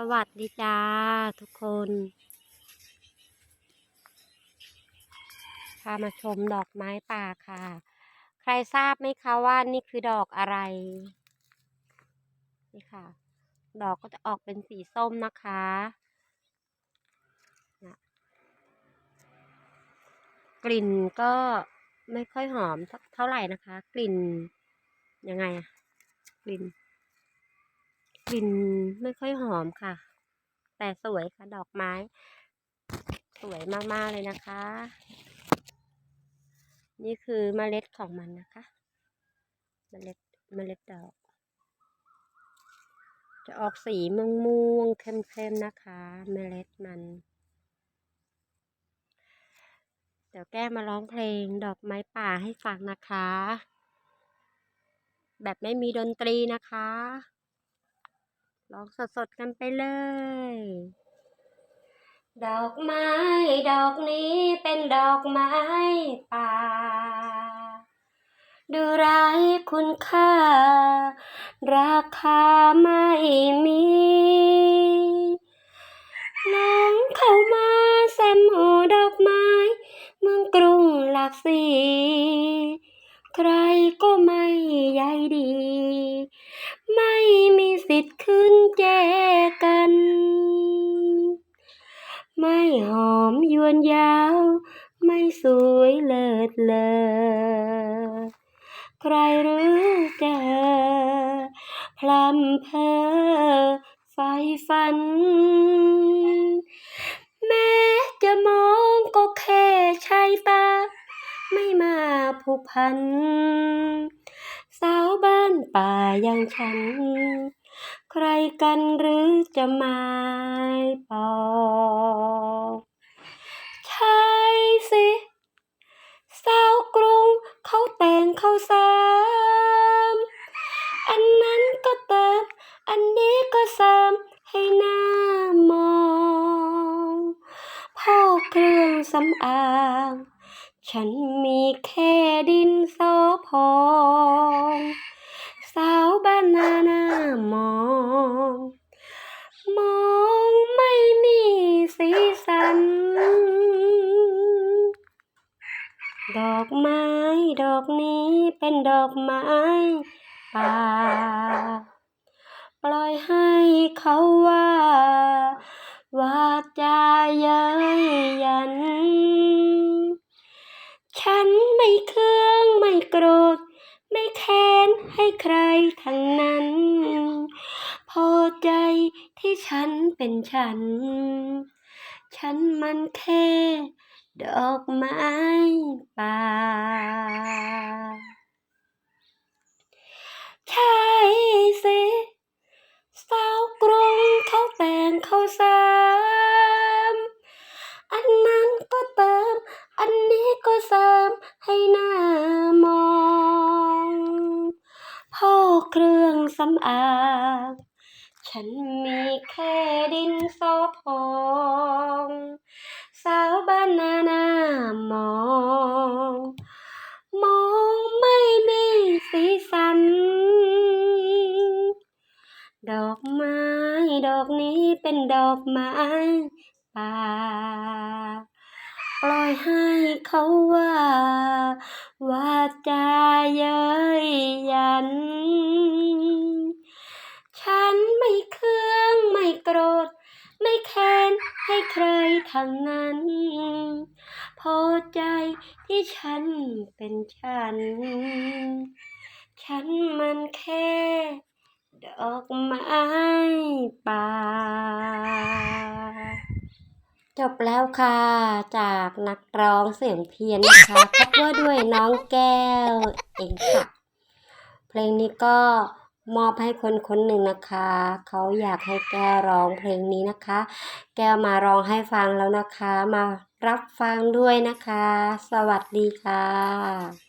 สวัสดีจ้าทุกคน พามาชมดอกไม้ป่าค่ะ ใครทราบไหมคะว่านี่คือดอกอะไร นี่ค่ะ ดอกก็จะออกเป็นสีส้มนะคะนะกลิ่นก็ไม่ค่อยหอมเท่าไหร่นะคะ กลิ่นยังไงอะกลิ่น กลิ่นไม่ค่อยหอมค่ะ แต่สวยค่ะดอกไม้ สวยมากๆเลยนะคะ นี่คือเมล็ดของมันนะคะ เมล็ดเมล็ดดอก จะออกสีม่วงม่วงๆเข้มๆนะคะ เมล็ดมันเดี๋ยวแก้มาร้องเพลงดอกไม้ป่าให้ฟังนะคะ แบบไม่มีดนตรีนะคะ ร้องสดๆกันไปเลย ดอกไม้ ดอกนี้เป็นดอกไม้ป่า ดูไร้คุณค่า ราคาไม่มีน้องเข้ามาแซมโอดอกไม้ เมืองกรุงหลากสี ใครก็ไม่ใยดี ไม่มีสิทธิ์ขึ้นแจกัน ไม่หอมยวนยาว ไม่สวยเลิศเลอ ใครรู้จะพลำเพอไฟฝัน แม้จะมองก็แค่ชายตา ไม่มาผูกพัน สาวบ้านป่าอย่างฉัน ใครกันหรือจะมาปอกใช่สิ สาวกรุงเขาแต่งเขาสามอันนั้นก็เติม อันนี้ก็สามให้หน้ามองพ่อเครื่องสำอาง ฉันมีแค่ดินสอพองสาวบ้านนานามอง มองไม่มีสีสัน ดอกไม้ดอกนี้เป็นดอกไม้ป่า ปล่อยให้เขาว่าว่า ไม่แค้นให้ใครทั้งนั้น พอใจที่ฉันเป็นฉัน ฉันมันแค่ ดอกไม้ป่าใช่สิสาวกรุงเขาแต่งเขาสามอันนั้นก็เติม อันนี้ก็สามให้น้ามอง พ่อเครื่องสำอาง ฉันมีแค่ดินสอพองสาวบ้านนานามอง มองไม่มีสีสัน ดอกไม้ ดอกนี้เป็นดอกไม้ป่าปล่อยให้เขาว่า ว่าจาเย้ยยัน ฉันไม่เคืองไม่โกรธ ไม่แค้นให้ใครทั้งนั้น พอใจที่ฉันเป็นฉัน ฉันมันแค่ ดอกไม้ป่า จบแล้วค่ะ จากนักร้องเสียงเพี้ยนนะคะพักว่าด้วยน้องแก้วเองค่ะ เพลงนี้ก็ มอบให้คนคนหนึ่งนะคะ เขาอยากให้แกร้องเพลงนี้นะคะ แกมาร้องให้ฟังแล้วนะคะ มารับฟังด้วยนะคะ สวัสดีค่ะ